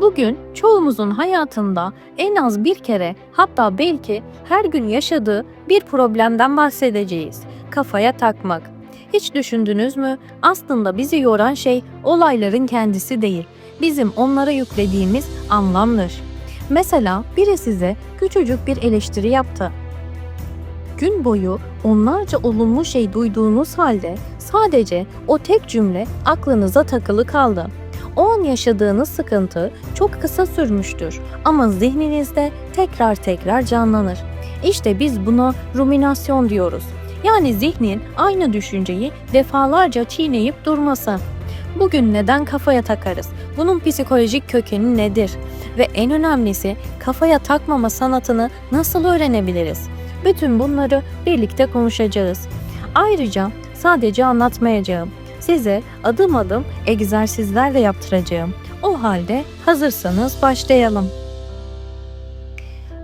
Bugün çoğumuzun hayatında en az bir kere hatta belki her gün yaşadığı bir problemden bahsedeceğiz. Kafaya takmak. Hiç düşündünüz mü? Aslında bizi yoran şey olayların kendisi değil. Bizim onlara yüklediğimiz anlamdır. Mesela biri size küçücük bir eleştiri yaptı. Gün boyu onlarca olumlu şey duyduğunuz halde sadece o tek cümle aklınıza takılı kaldı. O an yaşadığınız sıkıntı çok kısa sürmüştür ama zihninizde tekrar tekrar canlanır. İşte biz buna ruminasyon diyoruz. Yani zihnin aynı düşünceyi defalarca çiğneyip durması. Bugün neden kafaya takarız? Bunun psikolojik kökeni nedir? Ve en önemlisi kafaya takmama sanatını nasıl öğrenebiliriz? Bütün bunları birlikte konuşacağız. Ayrıca sadece anlatmayacağım. Size adım adım egzersizler de yaptıracağım. O halde hazırsanız başlayalım.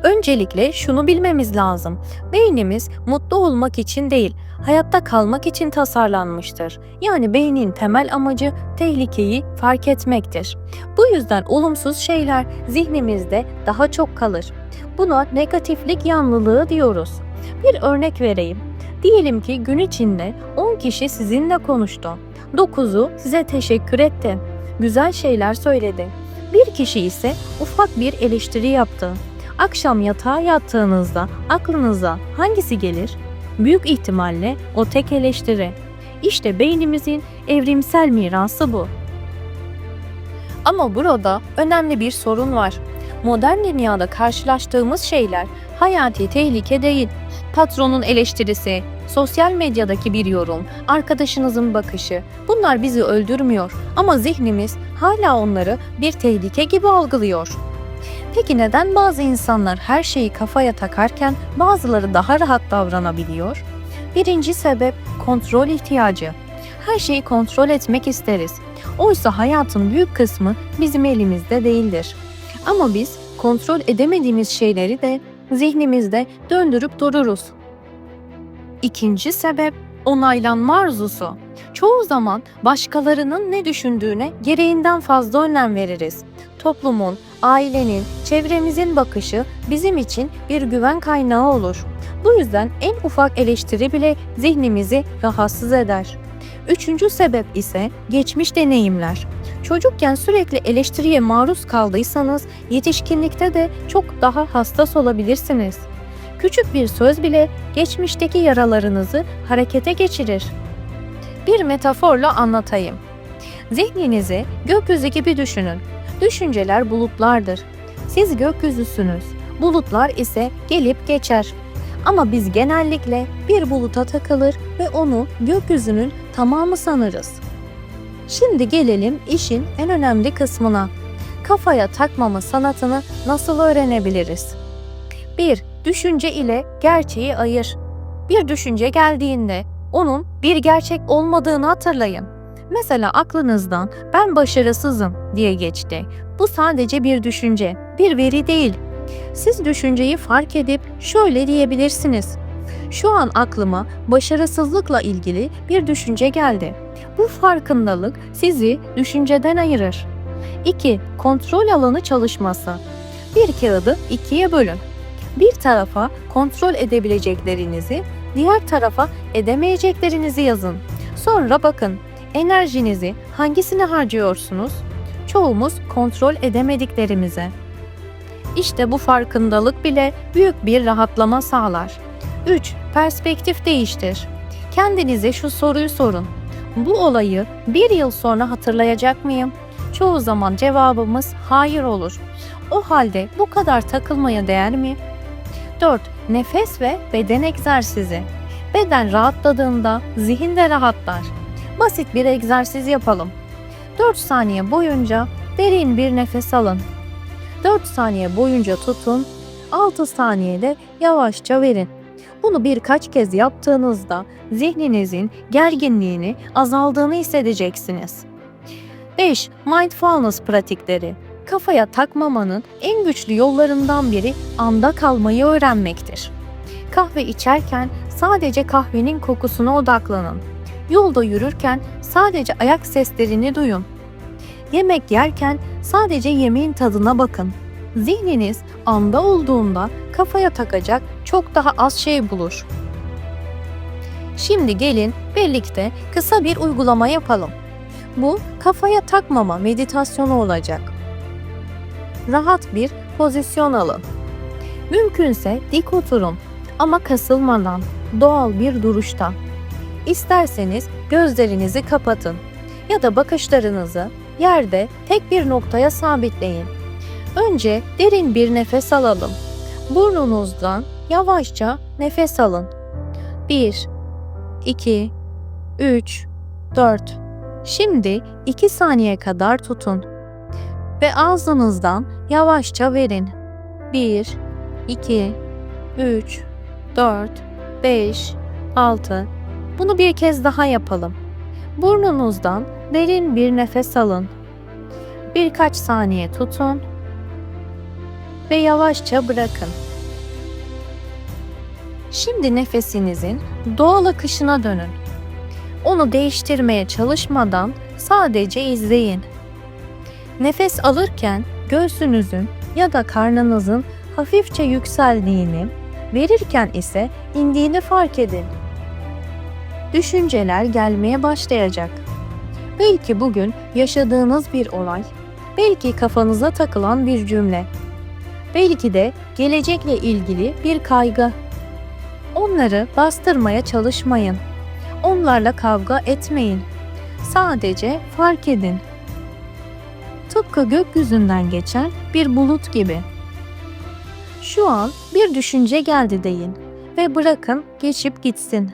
Öncelikle şunu bilmemiz lazım. Beynimiz mutlu olmak için değil, hayatta kalmak için tasarlanmıştır. Yani beynin temel amacı tehlikeyi fark etmektir. Bu yüzden olumsuz şeyler zihnimizde daha çok kalır. Buna negatiflik yanlılığı diyoruz. Bir örnek vereyim. Diyelim ki gün içinde 10 kişi sizinle konuştu. 9'u size teşekkür etti. Güzel şeyler söyledi. Bir kişi ise ufak bir eleştiri yaptı. Akşam yatağa yattığınızda aklınıza hangisi gelir? Büyük ihtimalle o tek eleştiri. İşte beynimizin evrimsel mirası bu. Ama burada önemli bir sorun var. Modern dünyada karşılaştığımız şeyler hayati tehlike değil. Patronun eleştirisi, sosyal medyadaki bir yorum, arkadaşınızın bakışı bunlar bizi öldürmüyor ama zihnimiz hala onları bir tehlike gibi algılıyor. Peki neden bazı insanlar her şeyi kafaya takarken bazıları daha rahat davranabiliyor? Birinci sebep kontrol ihtiyacı. Her şeyi kontrol etmek isteriz. Oysa hayatın büyük kısmı bizim elimizde değildir. Ama biz kontrol edemediğimiz şeyleri de zihnimizde döndürüp dururuz. İkinci sebep onaylanma arzusu. Çoğu zaman başkalarının ne düşündüğüne gereğinden fazla önem veririz. Toplumun, ailenin, çevremizin bakışı bizim için bir güven kaynağı olur. Bu yüzden en ufak eleştiri bile zihnimizi rahatsız eder. Üçüncü sebep ise geçmiş deneyimler. Çocukken sürekli eleştiriye maruz kaldıysanız yetişkinlikte de çok daha hassas olabilirsiniz. Küçük bir söz bile geçmişteki yaralarınızı harekete geçirir. Bir metaforla anlatayım. Zihninizi gökyüzü gibi düşünün. Düşünceler bulutlardır. Siz gökyüzüsünüz. Bulutlar ise gelip geçer. Ama biz genellikle bir buluta takılır ve onu gökyüzünün tamamı sanırız. Şimdi gelelim işin en önemli kısmına. Kafaya takmama sanatını nasıl öğrenebiliriz? 1. Düşünce ile gerçeği ayır. Bir düşünce geldiğinde onun bir gerçek olmadığını hatırlayın. Mesela aklınızdan ben başarısızım diye geçti. Bu sadece bir düşünce, bir veri değil. Siz düşünceyi fark edip şöyle diyebilirsiniz. Şu an aklıma başarısızlıkla ilgili bir düşünce geldi. Bu farkındalık sizi düşünceden ayırır. 2. Kontrol alanı çalışması. Bir kağıdı ikiye bölün. Bir tarafa kontrol edebileceklerinizi, diğer tarafa edemeyeceklerinizi yazın. Sonra bakın enerjinizi hangisine harcıyorsunuz? Çoğumuz kontrol edemediklerimize. İşte bu farkındalık bile büyük bir rahatlama sağlar. 3. Perspektif değiştir. Kendinize şu soruyu sorun. Bu olayı bir yıl sonra hatırlayacak mıyım? Çoğu zaman cevabımız hayır olur. O halde bu kadar takılmaya değer mi? 4. Nefes ve beden egzersizi. Beden rahatladığında zihin de rahatlar. Basit bir egzersiz yapalım. 4 saniye boyunca derin bir nefes alın. 4 saniye boyunca tutun, 6 saniyede yavaşça verin. Bunu birkaç kez yaptığınızda zihninizin gerginliğini azaldığını hissedeceksiniz. 5. Mindfulness pratikleri. Kafaya takmamanın en güçlü yollarından biri anda kalmayı öğrenmektir. Kahve içerken sadece kahvenin kokusuna odaklanın. Yolda yürürken sadece ayak seslerini duyun. Yemek yerken Sadece yemeğin tadına bakın. Zihniniz anda olduğunda kafaya takacak çok daha az şey bulur. Şimdi gelin birlikte kısa bir uygulama yapalım. Bu kafaya takmama meditasyonu olacak. Rahat bir pozisyon alın. Mümkünse dik oturun ama kasılmadan, doğal bir duruşta. İsterseniz gözlerinizi kapatın ya da bakışlarınızı yerde tek bir noktaya sabitleyin. Önce derin bir nefes alalım. Burnunuzdan yavaşça nefes alın. 1 2 3 4 Şimdi 2 saniye kadar tutun ve ağzınızdan yavaşça verin. 1 2 3 4 5 6 Bunu bir kez daha yapalım. Burnunuzdan derin bir nefes alın. Birkaç saniye tutun ve yavaşça bırakın. Şimdi nefesinizin doğal akışına dönün. Onu değiştirmeye çalışmadan sadece izleyin. Nefes alırken göğsünüzün ya da karnınızın hafifçe yükseldiğini, verirken ise indiğini fark edin. Düşünceler gelmeye başlayacak. Belki bugün yaşadığınız bir olay, belki kafanıza takılan bir cümle, belki de gelecekle ilgili bir kaygı. Onları bastırmaya çalışmayın. Onlarla kavga etmeyin. Sadece fark edin. Tıpkı gökyüzünden geçen bir bulut gibi. Şu an bir düşünce geldi deyin ve bırakın geçip gitsin.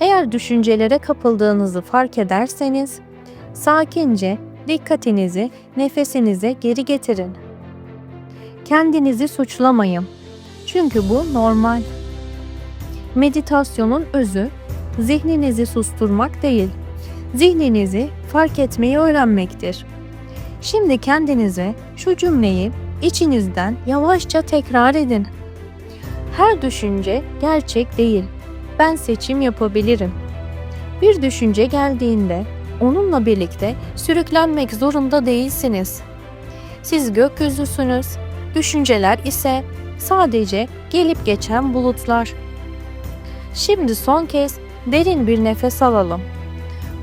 Eğer düşüncelere kapıldığınızı fark ederseniz, sakince dikkatinizi nefesinize geri getirin. Kendinizi suçlamayın. Çünkü bu normal. Meditasyonun özü zihninizi susturmak değil, zihninizi fark etmeyi öğrenmektir. Şimdi kendinize şu cümleyi içinizden yavaşça tekrar edin. Her düşünce gerçek değil. Ben seçim yapabilirim. Bir düşünce geldiğinde onunla birlikte sürüklenmek zorunda değilsiniz. Siz gökyüzüsünüz, düşünceler ise sadece gelip geçen bulutlar. Şimdi son kez derin bir nefes alalım.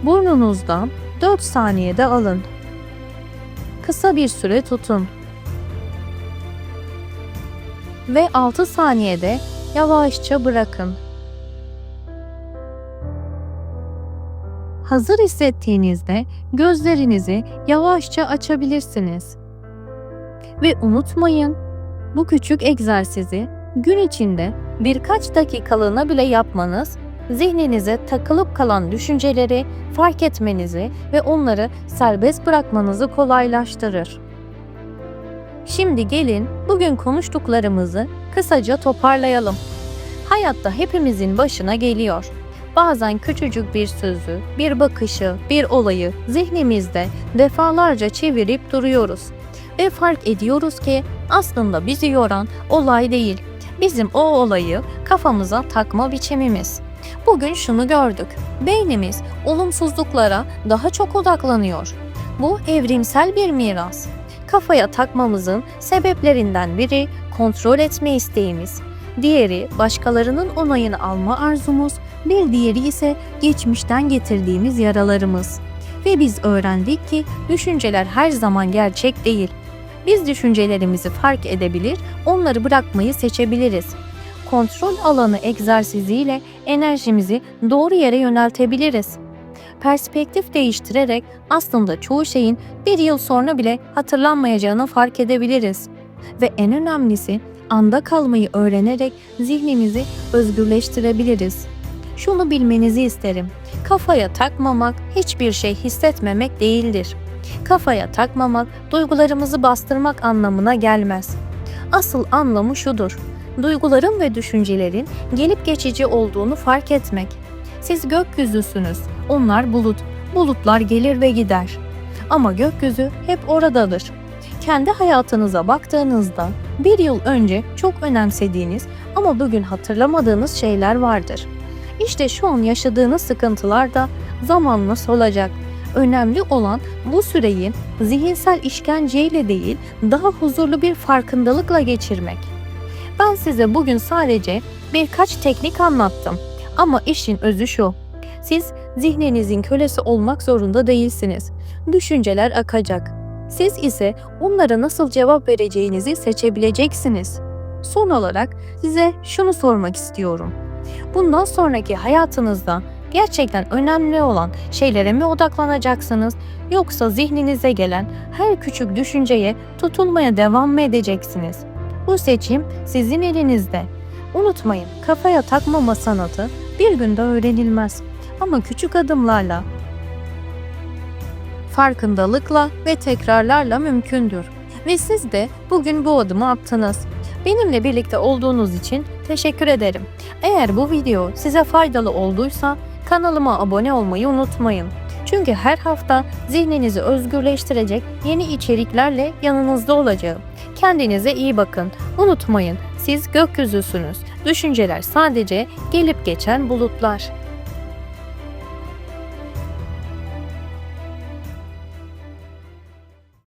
Burnunuzdan 4 saniyede alın. Kısa bir süre tutun. Ve 6 saniyede yavaşça bırakın. Hazır hissettiğinizde gözlerinizi yavaşça açabilirsiniz. Ve unutmayın, bu küçük egzersizi gün içinde birkaç dakikalığına bile yapmanız zihninize takılıp kalan düşünceleri fark etmenizi ve onları serbest bırakmanızı kolaylaştırır. Şimdi gelin bugün konuştuklarımızı kısaca toparlayalım. Hayatta hepimizin başına geliyor. Bazen küçücük bir sözü, bir bakışı, bir olayı zihnimizde defalarca çevirip duruyoruz. Ve fark ediyoruz ki aslında bizi yoran olay değil, bizim o olayı kafamıza takma biçimimiz. Bugün şunu gördük. Beynimiz olumsuzluklara daha çok odaklanıyor. Bu evrimsel bir miras. Kafaya takmamızın sebeplerinden biri kontrol etme isteğimiz. Diğeri başkalarının onayını alma arzumuz, bir diğeri ise geçmişten getirdiğimiz yaralarımız. Ve biz öğrendik ki düşünceler her zaman gerçek değil. Biz düşüncelerimizi fark edebilir, onları bırakmayı seçebiliriz kontrol alanı egzersiziyle enerjimizi doğru yere yöneltebiliriz. Perspektif değiştirerek aslında çoğu şeyin bir yıl sonra bile hatırlanmayacağını fark edebiliriz. Ve en önemlisi anda kalmayı öğrenerek zihnimizi özgürleştirebiliriz. Şunu bilmenizi isterim. Kafaya takmamak hiçbir şey hissetmemek değildir. Kafaya takmamak duygularımızı bastırmak anlamına gelmez. Asıl anlamı şudur duyguların ve düşüncelerin gelip geçici olduğunu fark etmek. Siz gökyüzüsünüz, onlar bulut. Bulutlar gelir ve gider. Ama gökyüzü hep oradadır. Kendi hayatınıza baktığınızda bir yıl önce çok önemsediğiniz ama bugün hatırlamadığınız şeyler vardır. İşte şu an yaşadığınız sıkıntılar da zamanla solacak. Önemli olan bu süreyi zihinsel işkenceyle değil, daha huzurlu bir farkındalıkla geçirmek. Ben size bugün sadece birkaç teknik anlattım. Ama işin özü şu. Siz zihninizin kölesi olmak zorunda değilsiniz. Düşünceler akacak. Siz ise onlara nasıl cevap vereceğinizi seçebileceksiniz. Son olarak size şunu sormak istiyorum. Bundan sonraki hayatınızda gerçekten önemli olan şeylere mi odaklanacaksınız yoksa zihninize gelen her küçük düşünceye tutulmaya devam mı edeceksiniz? Bu seçim sizin elinizde. Unutmayın, kafaya takmama sanatı bir günde öğrenilmez ama küçük adımlarla, farkındalıkla ve tekrarlarla mümkündür. Ve siz de bugün bu adımı attınız. Benimle birlikte olduğunuz için teşekkür ederim. Eğer bu video size faydalı olduysa kanalıma abone olmayı unutmayın. Çünkü her hafta zihninizi özgürleştirecek yeni içeriklerle yanınızda olacağım. Kendinize iyi bakın. Unutmayın, siz gökyüzüsünüz. Düşünceler sadece gelip geçen bulutlar.